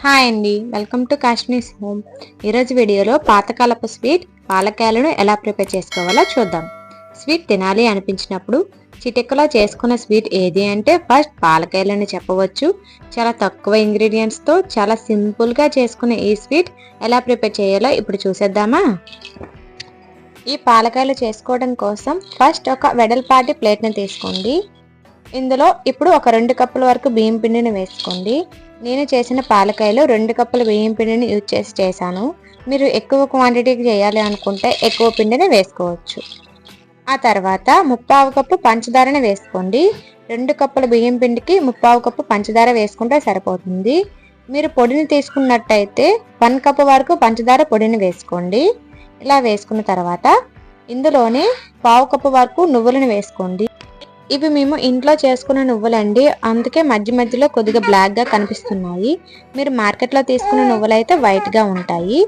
Hi అండి. Welcome to Kashmir's home. ఈరోజు వీడియోలో పాతకాలపు స్వీట్ పాలకాయలను ఎలా ప్రిపేర్ చేసుకోవాలో చూద్దాం. స్వీట్ తినాలి అనిపించినప్పుడు చిటికలో చేసుకున్న స్వీట్ ఏది అంటే ఫస్ట్ పాలకాయలని చెప్పవచ్చు. చాలా తక్కువ ఇంగ్రీడియంట్స్తో చాలా సింపుల్గా చేసుకునే ఈ స్వీట్ ఎలా ప్రిపేర్ చేయాలో ఇప్పుడు చూసేద్దామా? ఈ పాలకాయలు చేసుకోవడం కోసం ఫస్ట్ ఒక వెడల్పాటి ప్లేట్ని తీసుకోండి. ఇందులో ఇప్పుడు ఒక రెండు కప్పుల వరకు బియ్యం పిండిని వేసుకోండి. నేను చేసిన పాలకాయలు రెండు కప్పుల బియ్యం పిండిని యూజ్ చేసి చేశాను. మీరు ఎక్కువ క్వాంటిటీకి చేయాలి అనుకుంటే ఎక్కువ పిండిని వేసుకోవచ్చు. ఆ తర్వాత ముప్పావు కప్పు పంచదారని వేసుకోండి. రెండు కప్పుల బియ్యం పిండికి ముప్పావు కప్పు పంచదార వేసుకుంటే సరిపోతుంది. మీరు పొడిని తీసుకున్నట్టయితే వన్ కప్పు వరకు పంచదార పొడిని వేసుకోండి. ఇలా వేసుకున్న తర్వాత ఇందులోనే పావు కప్పు వరకు నువ్వులను వేసుకోండి. ఇవి మేము ఇంట్లో చేసుకున్న నువ్వులండి. అందుకే మధ్య మధ్యలో కొద్దిగా బ్లాక్గా కనిపిస్తున్నాయి. మీరు మార్కెట్లో తీసుకున్న నువ్వులైతే వైట్గా ఉంటాయి.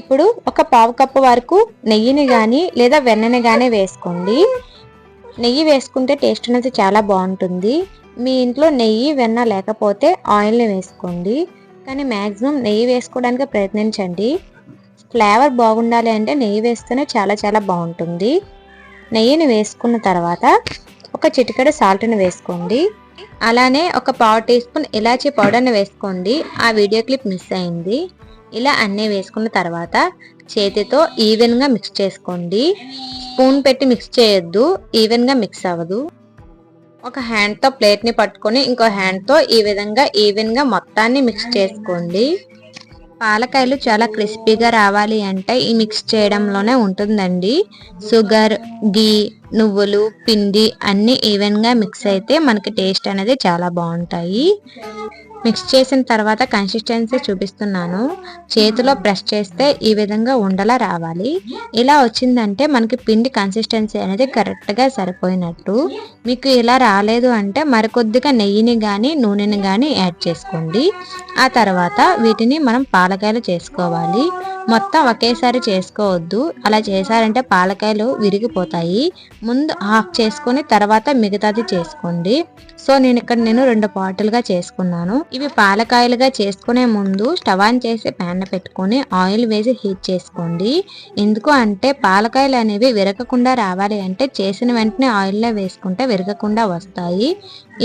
ఇప్పుడు ఒక పావు కప్పు వరకు నెయ్యిని కానీ లేదా వెన్నని కానీ వేసుకోండి. నెయ్యి వేసుకుంటే టేస్ట్ అనేది చాలా బాగుంటుంది. మీ ఇంట్లో నెయ్యి వెన్న లేకపోతే ఆయిల్ని వేసుకోండి. కానీ మ్యాక్సిమం నెయ్యి వేసుకోవడానికి ప్రయత్నించండి. ఫ్లేవర్ బాగుండాలి అంటే నెయ్యి వేస్తేనే చాలా చాలా బాగుంటుంది. నెయ్యిని వేసుకున్న తర్వాత ఒక చిటికెడ సాల్ట్ని వేసుకోండి. అలానే ఒక పావు టీ స్పూన్ ఇలాచీ పౌడర్ని వేసుకోండి. ఆ వీడియో క్లిప్ మిస్ అయింది. ఇలా అన్నీ వేసుకున్న తర్వాత చేతితో ఈవెన్గా మిక్స్ చేసుకోండి. స్పూన్ పెట్టి మిక్స్ చేయొద్దు. ఈవెన్గా మిక్స్ అవ్వదు. ఒక హ్యాండ్తో ప్లేట్ని పట్టుకొని ఇంకో హ్యాండ్తో ఈ విధంగా ఈవెన్గా మొత్తాన్ని మిక్స్ చేసుకోండి. పాలకాయలు చాలా క్రిస్పీగా రావాలి అంటే ఈ మిక్స్ చేయడంలోనే ఉంటుందండి. షుగర్ గీ నువ్వులు పిండి అన్నీ ఈవెన్గా మిక్స్ అయితే మనకి టేస్ట్ అనేది చాలా బాగుంటాయి. మిక్స్ చేసిన తర్వాత కన్సిస్టెన్సీ చూపిస్తున్నాను. చేతిలో ప్రెస్ చేస్తే ఈ విధంగా ఉండలా రావాలి. ఇలా వచ్చిందంటే మనకి పిండి కన్సిస్టెన్సీ అనేది కరెక్ట్గా సరిపోయినట్టు. మీకు ఇలా రాలేదు అంటే మరికొద్దిగా నెయ్యిని కానీ నూనెని కానీ యాడ్ చేసుకోండి. ఆ తర్వాత వీటిని మనం పాలకాయలు చేసుకోవాలి. మొత్తం ఒకేసారి చేసుకోవద్దు. అలా చేశారంటే పాలకాయలు విరిగిపోతాయి. ముందు హాఫ్ చేసుకొని తర్వాత మిగతాది చేసుకోండి. సో నేను ఇక్కడ నేను రెండు పాటులుగా చేసుకున్నాను. ఇవి పాలకాయలుగా చేసుకునే ముందు స్టవ్ ఆన్ చేసి ప్యాన్ పెట్టుకొని ఆయిల్ వేసి హీట్ చేసుకోండి. ఎందుకు అంటే పాలకాయలు అనేవి విరగకుండా రావాలి అంటే చేసిన వెంటనే ఆయిల్లో వేసుకుంటే విరగకుండా వస్తాయి.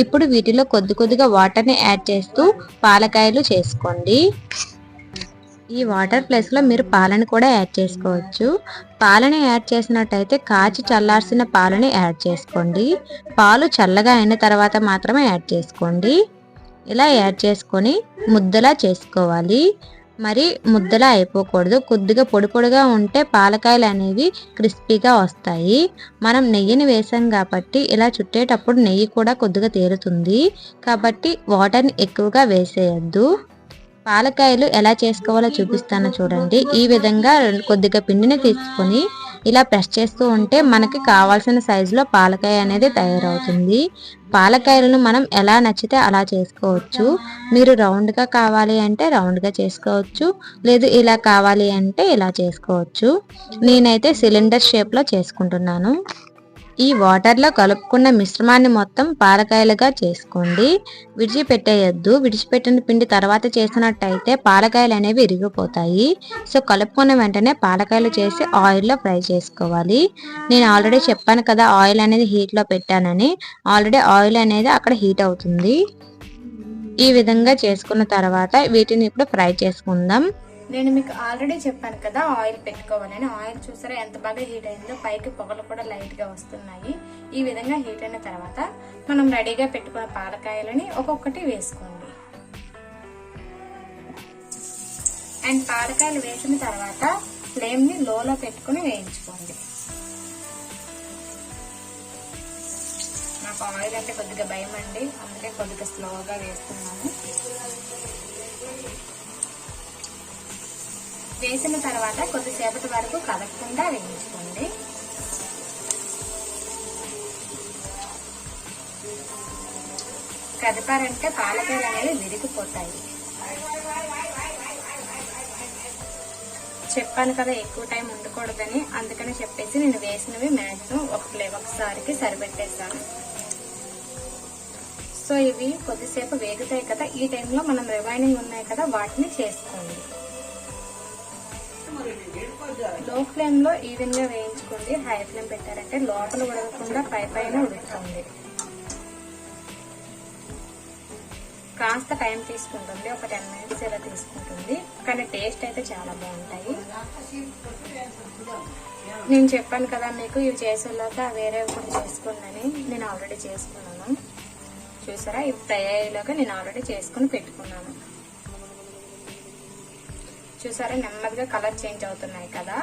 ఇప్పుడు వీటిలో కొద్ది కొద్దిగా వాటర్ని యాడ్ చేస్తూ పాలకాయలు చేసుకోండి. ఈ వాటర్ ప్లేస్లో మీరు పాలను కూడా యాడ్ చేసుకోవచ్చు. పాలని యాడ్ చేసినట్టయితే కాచి చల్లార్సిన పాలని యాడ్ చేసుకోండి. పాలు చల్లగా అయిన తర్వాత మాత్రమే యాడ్ చేసుకోండి. ఇలా యాడ్ చేసుకొని ముద్దలా చేసుకోవాలి. మరి ముద్దలా అయిపోకూడదు. కొద్దిగా పొడి పొడిగా ఉంటే పాలకాయలు అనేవి క్రిస్పీగా వస్తాయి. మనం నెయ్యిని వేసాం కాబట్టి ఇలా చుట్టేటప్పుడు నెయ్యి కూడా కొద్దిగా తేలుతుంది. కాబట్టి వాటర్ని ఎక్కువగా వేసేయద్దు. పాలకాయలు ఎలా చేసుకోవాలో చూపిస్తాను చూడండి. ఈ విధంగా కొద్దిగా పిండిని తీసుకొని ఇలా ప్రెస్ చేస్తూ ఉంటే మనకి కావాల్సిన సైజులో పాలకాయ అనేది తయారవుతుంది. పాలకాయలను మనం ఎలా నచ్చితే అలా చేసుకోవచ్చు. మీరు రౌండ్గా కావాలి అంటే రౌండ్గా చేసుకోవచ్చు. లేదు ఇలా కావాలి అంటే ఇలా చేసుకోవచ్చు. నేనైతే సిలిండర్ షేప్లో చేసుకుంటున్నాను. ఈ వాటర్లో కలుపుకున్న మిశ్రమాన్ని మొత్తం పాలకాయలుగా చేసుకోండి. విడిచిపెట్టేయద్దు. విడిచిపెట్టిన పిండి తర్వాత చేసినట్టయితే పాలకాయలు అనేవి ఇరిగిపోతాయి. సో కలుపుకున్న వెంటనే పాలకాయలు చేసి ఆయిల్లో ఫ్రై చేసుకోవాలి. నేను ఆల్రెడీ చెప్పాను కదా ఆయిల్ అనేది హీట్లో పెట్టానని. ఆల్రెడీ ఆయిల్ అనేది అక్కడ హీట్ అవుతుంది. ఈ విధంగా చేసుకున్న తర్వాత వీటిని ఇప్పుడు ఫ్రై చేసుకుందాం. నేను మీకు ఆల్రెడీ చెప్పాను కదా ఆయిల్ పెట్టుకోవాలని. ఆయిల్ చూసారా ఎంత బాగా హీట్ అయిందో? పైకి పొగలు కూడా లైట్గా వస్తున్నాయి. ఈ విధంగా హీట్ అయిన తర్వాత మనం రెడీగా పెట్టుకున్న పాలకాయలని ఒక్కొక్కటి వేసుకోండి. అండ్ పాలకాయలు వేసిన తర్వాత ఫ్లేమ్ని లోలో పెట్టుకుని వేయించుకోండి. నాకు ఆయిల్ అంటే కొద్దిగా భయం అండి అందుకే కొద్దిగా స్లోగా వేస్తున్నాను. వేసిన తర్వాత కొద్దిసేపటి వరకు కదలకుండా వేయించుకోండి. కదిపారంటే పాలకూర అనేవి విరిగిపోతాయి. చెప్పాను కదా ఎక్కువ టైం ఉండకూడదని అందుకని చెప్పేసి నేను వేసినవి మ్యాక్సిమం ఒక ప్లే ఒకసారికి సరిపెట్టేసాను సో ఇవి కొద్దిసేపు వేగుతాయి కదా ఈ టైంలో మనం రివైనింగ్ ఉన్నాయి కదా వాటిని చేసుకోండి. లో ఫ్లేమ్లో ఈవెన్గా వేయించుకోండి. హై ఫ్లేమ్ పెట్టారంటే లోపల ఉడకకుండా పై పైన ఉడుకుతుంది. కాస్త టైం తీసుకుంటుంది. ఒక టెన్ మినిట్స్ ఇలా తీసుకుంటుంది. కానీ టేస్ట్ అయితే చాలా బాగుంటాయి. నేను చెప్పాను కదా మీకు ఇవి చేసేలోక వేరే కూడా చేసుకోండి నేను ఆల్రెడీ చేసుకున్నాను. చూసారా? ఇవి ఫ్రై అయ్యేలోగా నేను ఆల్రెడీ చేసుకుని పెట్టుకున్నాను. చూసారా నెమ్మదిగా కలర్ చేంజ్ అవుతున్నాయి కదా.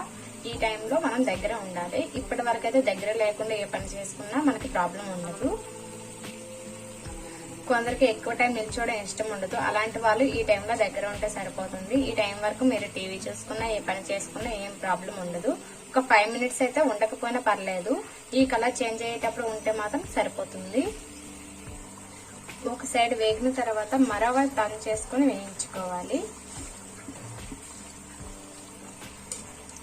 ఈ టైంలో మనం దగ్గర ఉండాలి. ఇప్పటి వరకు అయితే దగ్గర లేకుండా ఏ పని చేసుకున్నా మనకి ప్రాబ్లం ఉండదు. కొందరికి ఎక్కువ టైం నిల్చోవడం ఇష్టం ఉండదు. అలాంటి వాళ్ళు ఈ టైంలో దగ్గర ఉంటే సరిపోతుంది. ఈ టైం వరకు మీరు టీవీ చూసుకున్నా ఏ పని చేసుకున్నా ఏం ప్రాబ్లం ఉండదు. ఒక ఫైవ్ మినిట్స్ అయితే ఉండకపోయినా పర్లేదు. ఈ కలర్ చేంజ్ అయ్యేటప్పుడు ఉంటే మాత్రం సరిపోతుంది. ఒక సైడ్ వేగిన తర్వాత మరో టర్న్ చేసుకుని వేయించుకోవాలి.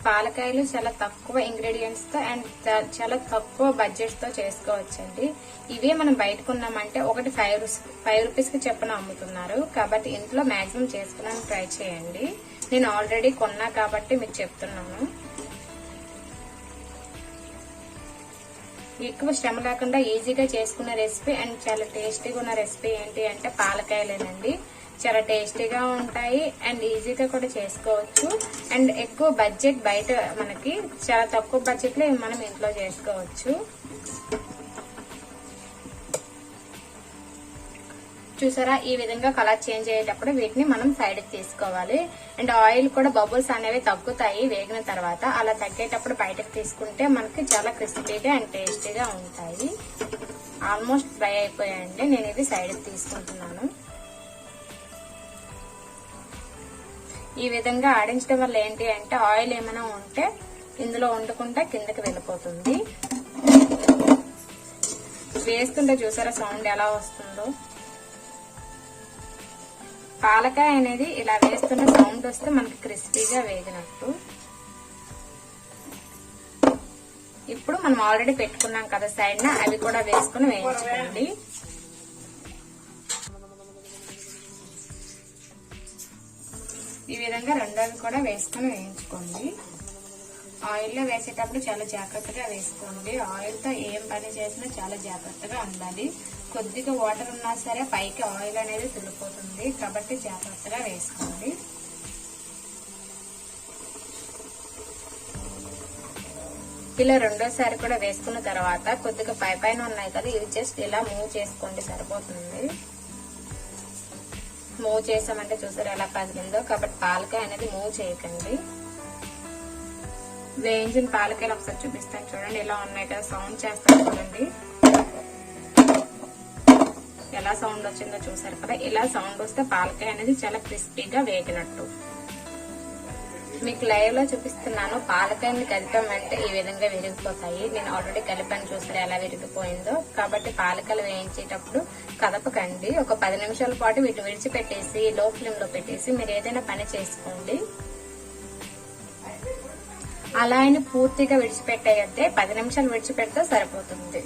పాలకాయలు చాలా తక్కువ ఇంగ్రీడియంట్స్తో అండ్ చాలా తక్కువ బడ్జెట్తో చేసుకోవచ్చండి. ఇవే మనం బయట కొన్నామంటే ఒకటి ఫైవ్ ఫైవ్ రూపీస్కి అమ్ముతున్నారు. కాబట్టి ఇంట్లో మాక్సిమం చేసుకోవడానికి ట్రై చేయండి. నేను ఆల్రెడీ కొన్నా కాబట్టి మీకు చెప్తున్నాను. ఎక్కువ శ్రమ లేకుండా ఈజీగా చేసుకున్న రెసిపీ అండ్ చాలా టేస్టీగా ఉన్న రెసిపీ ఏంటి అంటే పాలకాయలేనండి. చాలా టేస్టీగా ఉంటాయి అండ్ ఈజీగా కూడా చేసుకోవచ్చు. అండ్ ఎక్కువ బడ్జెట్ బయట మనకి చాలా తక్కువ బడ్జెట్లో మనం ఇంట్లో చేసుకోవచ్చు. చూసారా? ఈ విధంగా కలర్ చేంజ్ అయ్యేటప్పుడు వీటిని మనం సైడ్ తీసుకోవాలి. అండ్ ఆయిల్ కూడా బబుల్స్ అనేవి తగ్గుతాయి వేగిన తర్వాత. అలా తగ్గేటప్పుడు బయటకు తీసుకుంటే మనకి చాలా క్రిస్పీగా అండ్ టేస్టీగా ఉంటాయి. ఆల్మోస్ట్ ఫ్రై అయిపోయాయండి. నేను ఇది సైడ్ తీసుకుంటున్నాను. ఈ విధంగా ఆడించడం వల్ల ఏంటి అంటే ఆయిల్ ఏమైనా ఉంటే ఇందులో వండుకుంటే కిందకి వెళ్ళిపోతుంది. వేస్తుంటే చూసారా సౌండ్ ఎలా వస్తుందో? పాలకాయ అనేది ఇలా వేస్తున్న సౌండ్ వస్తే మనకి క్రిస్పీగా వేగినట్టు. ఇప్పుడు మనం ఆల్రెడీ పెట్టుకున్నాం కదా సైడ్ అవి కూడా వేసుకుని వేయించుకోండి. ఈ విధంగా రెండోది కూడా వేసుకొని వేయించుకోండి. ఆయిల్లో వేసేటప్పుడు చాలా జాగ్రత్తగా వేసుకోండి. ఆయిల్తో ఏం పని చేసినా చాలా జాగ్రత్తగా ఉండాలి. కొద్దిగా వాటర్ ఉన్నా సరే పైకి ఆయిల్ అనేది తుల్లిపోతుంది కాబట్టి జాగ్రత్తగా వేసుకోండి. ఇలా రెండోసారి కూడా వేసుకున్న తర్వాత కొద్దిగా పై పైన ఉన్నాయి కదా ఇవి జస్ట్ ఇలా మూవ్ చేసుకోండి సరిపోతుంది. మూవ్ చేసామంటే చూసారు ఎలా పగిలిందో కాబట్టి పాలకాయ అనేది మూవ్ చేయకండి. వేయించిన పాలకాయలు ఒకసారి చూపిస్తాను చూడండి ఎలా ఉన్నాయి కదా సౌండ్ చేస్తాను చూడండి. ఎలా సౌండ్ వచ్చిందో చూసారు కదా ఇలా సౌండ్ వస్తే పాలకాయ అనేది చాలా క్రిస్పీగా వేగినట్టు. మీకు లైవ్లో చూపిస్తున్నాను. పాలకాయని కలిపామంటే ఈ విధంగా విరిగిపోతాయి. నేను ఆల్రెడీ కలిపాను చూసారు ఎలా విరిగిపోయిందో. కాబట్టి పాలకాయలు వేయించేటప్పుడు కదపకండి. ఒక పది నిమిషాల పాటు వీటిని విడిచిపెట్టేసి లో ఫ్లేమ్లో పెట్టేసి మీరు ఏదైనా పని చేసుకోండి. అలా అని పూర్తిగా విడిచిపెట్టేయంటే పది నిమిషాలు విడిచిపెడితే సరిపోతుంది.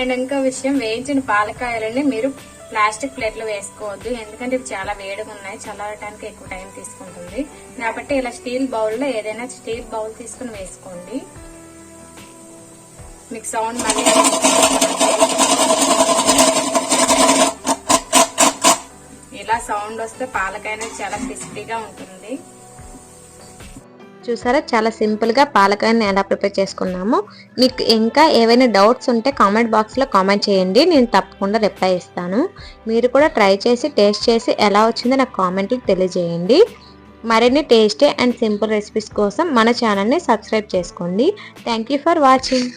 అండ్ ఇంకో విషయం వేయించిన పాలకాయలని మీరు ప్లాస్టిక్ ప్లేట్లు వేసుకోవద్దు. ఎందుకంటే ఇవి చాలా వేడిగా ఉన్నాయి. చల్లడానికి ఎక్కువ టైం తీసుకుంటుంది. కాబట్టి ఇలా స్టీల్ బౌల్లో ఏదైనా స్టీల్ బౌల్ తీసుకుని వేసుకోండి. మీకు సౌండ్ మళ్ళీ ఇలా సౌండ్ వస్తే పాలకాయ చాలా క్రిస్పీగా ఉంటుంది. చూసారా? చాలా సింపుల్గా పాలకాయని ఎలా ప్రిపేర్ చేసుకున్నాము. మీకు ఇంకా ఏవైనా డౌట్స్ ఉంటే కామెంట్ బాక్స్లో కామెంట్ చేయండి. నేను తప్పకుండా రిప్లై ఇస్తాను. మీరు కూడా ట్రై చేసి టేస్ట్ చేసి ఎలా వచ్చిందో నాకు కామెంట్లు తెలియజేయండి. మరిన్ని టేస్టీ అండ్ సింపుల్ రెసిపీస్ కోసం మన ఛానల్ని సబ్స్క్రైబ్ చేసుకోండి. Thank you for watching.